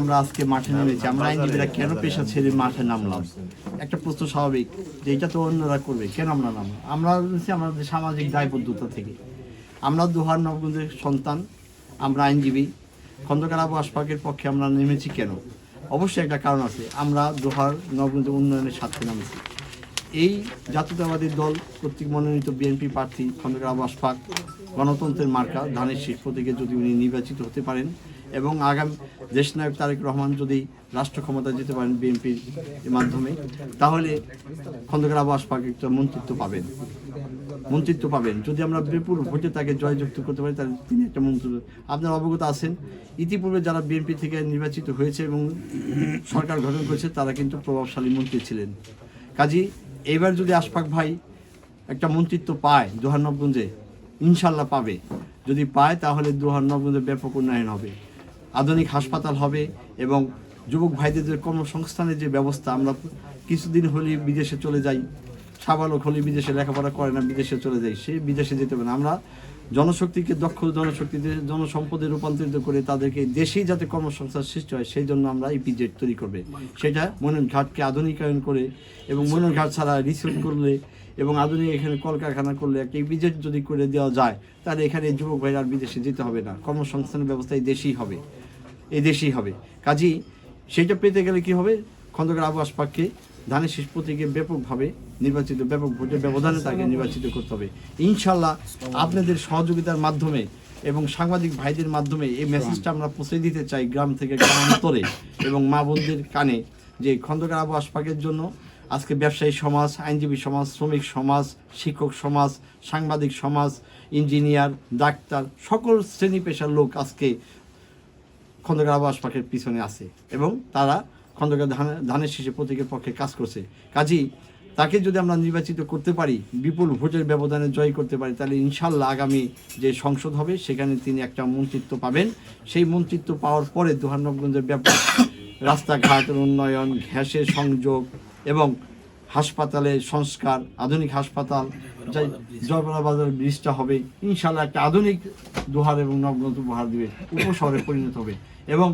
আমরা আজকে মাঠে নেমেছি। আমরা আইনজীবীরা কেন পেশা ছেড়ে মাঠে নামলাম? একটা প্রশ্ন স্বাভাবিক যে এটা তো অন্যরা করবে কেন আমরা নামলাম? আমরা হচ্ছে আমাদের সামাজিক দায়বদ্ধতা থেকে। আমরা দুহার নবগঞ্জের সন্তান আমরা আইনজীবী। খন্দকার আবু আশফাকের পক্ষে আমরা নেমেছি কেন? অবশ্যই একটা কারণ আছে আমরা দোহার নবগঞ্জ উন্নয়নের স্বার্থে নামেছি। এই জাতীয়তাবাদী দল কর্তৃক মনোনীত বিএনপি প্রার্থী খন্দকার আবু আশফাক গণতন্ত্রের মার্কা ধানের শীষ প্রতীকে যদি উনি নির্বাচিত হতে পারেন এবং আগামী দেশনায়ক তারেক রহমান যদি রাষ্ট্র ক্ষমতায় যেতে পারেন বিএনপির মাধ্যমে, তাহলে খন্দকার আবু আশফাক একটা মন্ত্রিত্ব পাবেন। মন্ত্রিত্ব পাবেন। যদি আমরা বিপুল ভোটে তাকে জয়যুক্ত করতে পারি, তাহলে তিনি একটা মন্ত্রিত্ব আপনার অবগত আছেন, ইতিপূর্বে যারা বিএনপি থেকে নির্বাচিত হয়েছে এবং সরকার গঠন করেছে, তারা কিন্তু প্রভাবশালী মন্ত্রী ছিলেন। কাজী, এবার যদি আশফাক ভাই একটা মন্ত্রিত্ব পায় দোহারনবগঞ্জে ইনশাল্লাহ পাবে। যদি পায়, তাহলে দোহারনবগঞ্জে ব্যাপক উন্নয়ন হবে। আধুনিক হাসপাতাল হবে এবং যুবক ভাইদের যে কর্মসংস্থানের যে ব্যবস্থা, আমরা কিছুদিন হলে বিদেশে চলে যাই। সাবালক হলে বিদেশে লেখাপড়া করে না, বিদেশে চলে যাই। সে বিদেশে যেতে পারে আমরা জনশক্তিকে, দক্ষ জনশক্তিতে, জনসম্পদে রূপান্তরিত করে তাদেরকে দেশেই যাতে কর্মসংস্থান সৃষ্টি হয়, সেই জন্য আমরা এই ইপিজেড তৈরি করবে। সেটা মনন ঘাটকে আধুনিকায়ন করে এবং মনন ঘাট ছাড়া রিসোর্ট করলে এবং আধুনিক এখানে কলকারখানা করলে একটা ইপিজেড যদি করে দেওয়া যায়, তাহলে এখানে যুবক ভাইরা আর বিদেশে যেতে হবে না। কর্মসংস্থানের ব্যবস্থা দেশেই হবে। এই দেশেই হবে। কাজেই সেটা পেতে গেলে কি হবে? খন্দকার আবু আশফাককে ধানের শীষ প্রতীকে ব্যাপকভাবে নির্বাচিত, ব্যাপক ভোটের ব্যবধানে তাকে নির্বাচিত করতে হবে। ইনশাল্লাহ আপনাদের সহযোগিতার মাধ্যমে এবং সাংবাদিক ভাইদের মাধ্যমে এই মেসেজটা আমরা পৌঁছে দিতে চাই গ্রাম থেকে গ্রামান্তরে এবং মা বোনদের কানে যে খন্দকার আবু আশফাকের জন্য আজকে ব্যবসায়ী সমাজ, আইনজীবী সমাজ, শ্রমিক সমাজ, শিক্ষক সমাজ, সাংবাদিক সমাজ, ইঞ্জিনিয়ার, ডাক্তার, সকল শ্রেণি পেশার লোক আজকে খন্দকার আবাস পাখের পিছনে আছে এবং তারা খন্দকার ধান, ধানের শীষে প্রতীকের পক্ষে কাজ করছে। কাজী তাকে যদি আমরা নির্বাচিত করতে পারি, বিপুল ভোটের ব্যবধানে জয় করতে পারি, তাহলে ইনশাল্লাহ আগামী যে সংসদ হবে, সেখানে তিনি একটা মন্ত্রিত্ব পাবেন। সেই মন্ত্রিত্ব পাওয়ার পরে দুহানগঞ্জের ব্যাপার রাস্তাঘাটের উন্নয়ন গ্যাসের সংযোগ এবং হাসপাতালের সংস্কার, আধুনিক হাসপাতাল, যাই বাজার ব্রিজটা হবে ইনশাল্লাহ একটা আধুনিক দুহার এবং নবগঞ্জ উপহার দিবে উপশহরে পরিণত হবে। এবং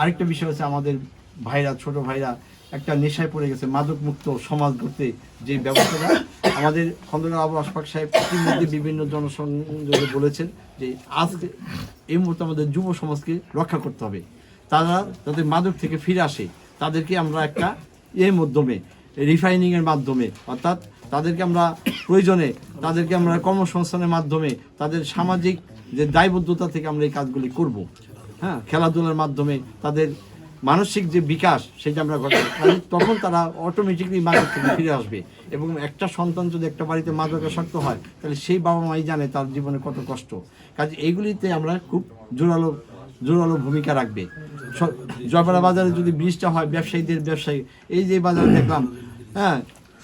আরেকটা বিষয় হচ্ছে আমাদের ভাইরা, ছোট ভাইরা, একটা নেশায় পড়ে গেছে মাদক মুক্ত সমাজ গড়তে যে ব্যবস্থাটা, আমাদের খন্দকার আবু আশফাক সাহেব ইতিমধ্যে বিভিন্ন জনসংযোগে বলেছেন যে আজকে এই মুহূর্তে আমাদের যুব সমাজকে রক্ষা করতে হবে। তারা যাতে মাদক থেকে ফিরে আসে, তাদেরকে আমরা একটা এর মাধ্যমে রিফাইনিং এর মাধ্যমে, অর্থাৎ তাদেরকে আমরা প্রয়োজনে, তাদেরকে আমরা কর্মসংস্থানের মাধ্যমে, তাদের সামাজিক যে দায়বদ্ধতা থেকে আমরা এই কাজগুলি করব। হ্যাঁ খেলাধুলার মাধ্যমে তাদের মানসিক যে বিকাশ সেটা আমরা ঘটাই তখন তারা অটোমেটিকলি মাদক থেকে ফিরে আসবে। এবং একটা সন্তান যদি একটা বাড়িতে মাদকাসক্ত হয়, তাহলে সেই বাবা মাই জানে তার জীবনে কত কষ্ট। কাজে এইগুলিতে আমরা খুব জোরালো জোরালো ভূমিকা রাখবে। জয়পাড়া বাজারে যদি ব্রিজটা হয় ব্যবসায়ীদের ব্যবসায়ী এই যে বাজার দেখলাম হ্যাঁ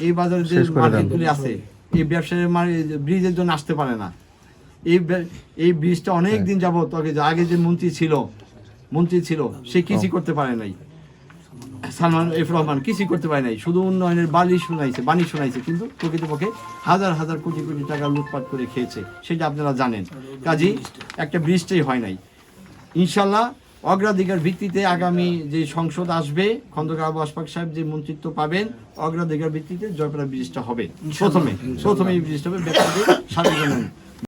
এই বাজারে যে মার্কেটগুলি আছে এই ব্যবসায়ী ব্রিজের জন্য আসতে পারে না। এই এই ব্রিজটা অনেক দিন যাবত আগে যে মন্ত্রী ছিল মন্ত্রী ছিল সে কিছুই করতে পারে নাই। সালমান এফ রহমান কিছুই করতে পারে নাই। শুধু উন্নয়নের বালি শোনাইছে বাণী শোনাইছে কিন্তু প্রকৃতপক্ষে হাজার হাজার কোটি কোটি টাকা লুটপাট করে খেয়েছে সেটা আপনারা জানেন। কাজী একটা ব্রিজটাই হয় নাই। ইনশাল্লাহ অগ্রাধিকার ভিত্তিতে আগামী যে সংসদ আসবে খন্দকার আবু আশফাক সাহেব যে মন্ত্রিত্ব পাবেন অগ্রাধিকার ভিত্তিতে জয়পুরা ব্রিজটা হবে। প্রথমে প্রথমে এই ব্রিজটা হবে ব্যক্তিদের সাধারণ